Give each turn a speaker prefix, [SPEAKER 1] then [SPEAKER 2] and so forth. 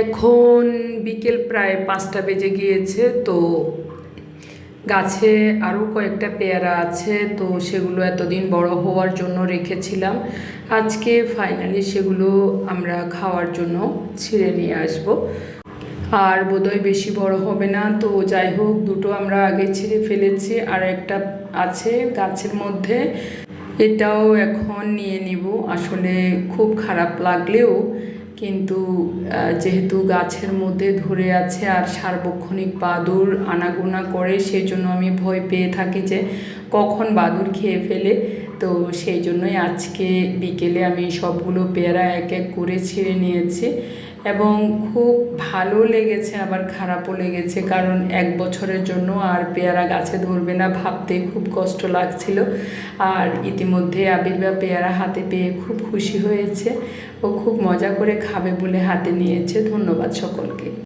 [SPEAKER 1] এখন বিকেল প্রায় পাঁচটা বেজে গিয়েছে, তো গাছে আরও কয়েকটা পেয়ারা আছে, তো সেগুলো এতদিন বড় হওয়ার জন্য রেখেছিলাম। আজকে ফাইনালি সেগুলো আমরা খাওয়ার জন্য ছিঁড়ে নিয়ে আসব। আর বোধহয় বেশি বড় হবে না, তো যাই হোক, দুটো আমরা আগে ছিঁড়ে ফেলেছি, আর একটা আছে গাছের মধ্যে। এটাও এখন নিয়ে নিব। আসলে খুব খারাপ লাগলেও কিন্তু যেহেতু গাছের মধ্যে ধরে আছে আর সার্বক্ষণিক বাদুর আনাগোনা করে সেই জন্য আমি ভয় পেয়ে থাকি যে কখন বাদুর খেয়ে ফেলে। তো সেই জন্যই আজকে বিকেলে আমি সবগুলো পেয়ারা এক এক করে ছেড়ে নিয়েছি। এবং খুব ভালো লেগেছে, আবার খারাপও লেগেছে। কারণ এক বছরের জন্য আর পেয়ারা গাছে ধরবে না ভাবতে খুব কষ্ট লাগছিল। আর ইতিমধ্যে আবির্বা পেয়ারা হাতে পেয়ে খুব খুশি হয়েছে ও খুব মজা করে খাবে বলে হাতে নিয়েছে। ধন্যবাদ সকলকে।